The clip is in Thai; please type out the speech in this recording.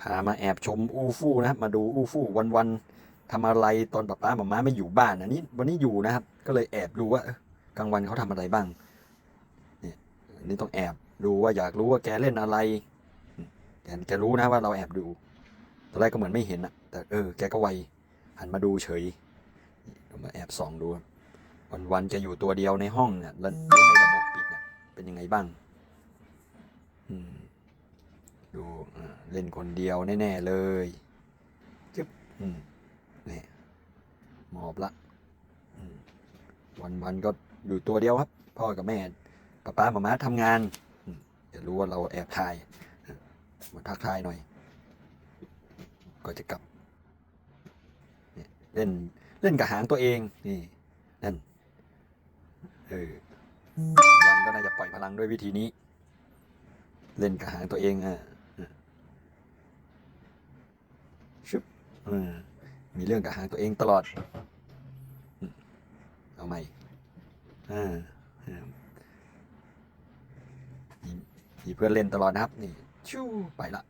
พามาแอบชมอูฟู่นะครับ มาดูอูฟู่วันๆทำอะไรตอนป้าป้าหมาม้าไม่อยู่บ้านอันนี้วันนี้อยู่นะครับ ก็เลยแอบดูว่ากลางวันเขาทำอะไรบ้างนี่นนี้ต้องแอบดูว่าอยากรู้ว่าแกเล่นอะไรแกแกรู้นะว่าเราแอบดูตอนแรกก็เหมือนไม่เห็นอะแต่เออแกก็ไวหันมาดูเฉยมาแอบส่องดูวันวันๆจะอยู่ตัวเดียวในห้องเนี่ยแล้วในระบบปิดเนี่ยเป็นยังไงบ้าง อืม ดูอ่าเล่นคนเดียวแน่ ๆ เลยจึ๊บอืมนี่หมอบละอืมวันๆก็อยู่ตัวเดียวครับ พ่อกับแม่ป้าป้ามาม่าทำงานอืมจะรู้ว่าเราแอบถ่ายอะมาทักทายหน่อย ก็จะกลับเนี่ยเล่นเล่นกับหางตัวเองนี่นั่นเออวันก็น่าจะปล่อยพลังด้วยวิธีนี้ เล่นกับหางตัวเองอะอะชุบอื มีเรื่องกับหางตัวเองตลอด เอาใหม่มีมีเพื่อนเล่นตลอดนะครับ นี่ชู่ไปละ